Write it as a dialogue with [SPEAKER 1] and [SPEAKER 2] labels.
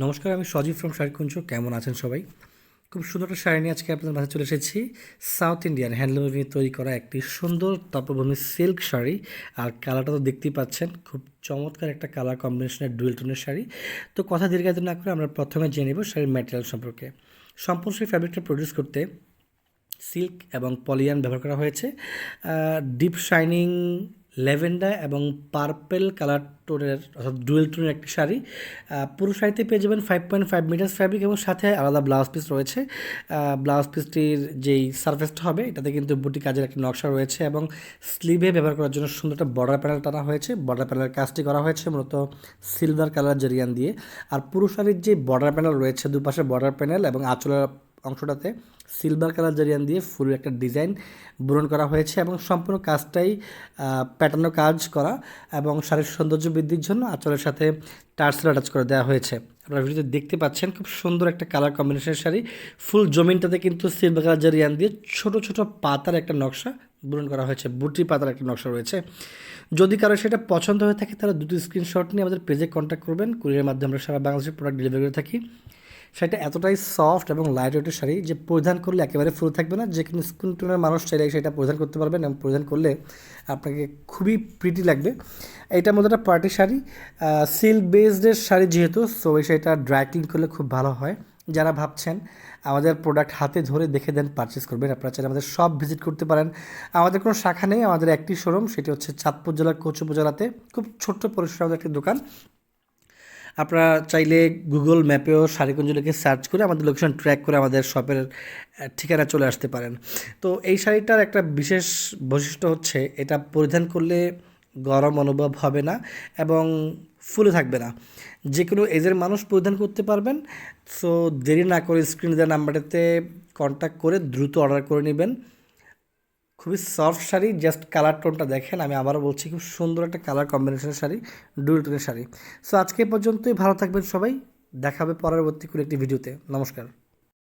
[SPEAKER 1] নমস্কার, আমি সজীব ফ্রম শাড়িকুঞ্জ কেমন আছেন সবাই? খুব সুন্দর একটা শাড়ি নিয়ে আজকে আপনাদের মাথায় চলে এসেছি। সাউথ ইন্ডিয়ান হ্যান্ডলুম নিয়ে তৈরি করা একটি সুন্দর তপভূমি সিল্ক শাড়ি। আর কালারটা তো দেখতেই পাচ্ছেন, খুব চমৎকার একটা কালার কম্বিনেশনের ডুয়েল টোনের শাড়ি। তো কথা দীর্ঘায়িত না করে আমরা প্রথমে জেনে নেব শাড়ির ম্যাটেরিয়াল সম্পর্কে। সম্পূর্ণ সেই ফ্যাব্রিকটা প্রডিউস করতে সিল্ক এবং পলিয়ান ব্যবহার করা হয়েছে। ডিপ শাইনিং ল্যাভেন্ডার এবং পার্পেল কালার টোনের, অর্থাৎ ডুয়েল টোনের একটি শাড়ি। পুরো শাড়িতে পেয়ে যাবেন five point five meters fabric এবং সাথে আলাদা ব্লাউজ পিস রয়েছে। ব্লাউজ পিসটির যেই সারফেসটা হবে, এটাতে কিন্তু বুটি কাজের একটা নকশা রয়েছে এবং স্লিভে ব্যবহার করার জন্য সুন্দর একটা বর্ডার প্যানেল টানা হয়েছে। বর্ডার প্যানেলের কাজটি করা হয়েছে মূলত সিলভার কালার জেরিয়ান দিয়ে। আর পুরো শাড়ির যে বর্ডার প্যানেল রয়েছে, দুপাশে বর্ডার প্যানেল এবং আঁচলের অংশটাতে সিলভার কালার জারিয়ান দিয়ে ফুল একটা ডিজাইন পূরণ করা হয়েছে এবং সম্পূর্ণ কাজটাই প্যাটার্ন কাজ করা এবং শারীরিক সৌন্দর্য বৃদ্ধির জন্য আঁচলের সাথে টার্সেল অ্যাটাচ করে দেওয়া হয়েছে। আপনারা ভিডিওতে দেখতে পাচ্ছেন খুব সুন্দর একটা কালার কম্বিনেশনের শাড়ি। ফুল জমিনটাতে কিন্তু সিলভার কালার জারিয়ান দিয়ে ছোট ছোট পাতার একটা নকশা পূরণ করা হয়েছে বুটি পাতার একটা নকশা রয়েছে। যদি কারও সেটা পছন্দ হয়ে থাকে তাহলে দুটো স্ক্রিনশট নিয়ে আমাদের পেজে কন্ট্যাক্ট করবেন। কুরিয়ার মাধ্যমে আমরা সারা বাংলাদেশের প্রোডাক্ট ডেলিভারি করে থাকি। সেটা এতটাই সফট এবং লাইট ওয়েটের শাড়ি যে পরিধান করলে একেবারে ফুল থাকবে না। যে কোনো স্কিন টোনের মানুষ চাইলে সেটা পরিধান করতে পারবেন এবং পরিধান করলে আপনাকে খুবই প্রিটি লাগবে। এইটার মধ্যে একটা পার্টি শাড়ি। সিল্ক বেসডের শাড়ি যেহেতু সো শাড়িটা ড্রাই ক্লিন করলে খুব ভালো হয়। যারা ভাবছেন আমাদের প্রোডাক্ট হাতে ধরে দেখে দেন পারচেস করবেন, আপনারা চাইলে আমাদের সব ভিজিট করতে পারেন। আমাদের কোনো শাখা নেই, আমাদের একটি শোরুম সেটি হচ্ছে চাঁদপুর জেলার কচু উপজেলাতে। খুব ছোট্ট পরিসর আমাদের একটি দোকান। আপনারা চাইলে গুগল ম্যাপেও শাড়িকুঞ্জ লিখে সার্চ করে আমাদের লোকেশন ট্র্যাক করে আমাদের শপের ঠিকানা চলে আসতে পারেন। তো এই শাড়িটার একটা বিশেষ বৈশিষ্ট্য হচ্ছে এটা পরিধান করলে গরম অনুভব হবে না এবং ফুলে থাকবে না। যে কোনো এজের মানুষ পরিধান করতে পারবেন। সো দেরি না করে স্ক্রিনে দেওয়া নাম্বারটাতে কন্ট্যাক্ট করে দ্রুত অর্ডার করে নেবেন। খুবই সফট শাড়ি জাস্ট কালার টোনটা দেখেন, আমি আবারও বলছি খুব সুন্দর একটা কালার কম্বিনেশনের শাড়ি ডুয়েল টোনের শাড়ি। সো আজকে পর্যন্তই, ভালো থাকবেন সবাই দেখাবে পরবর্তী কোনো একটি ভিডিওতে নমস্কার।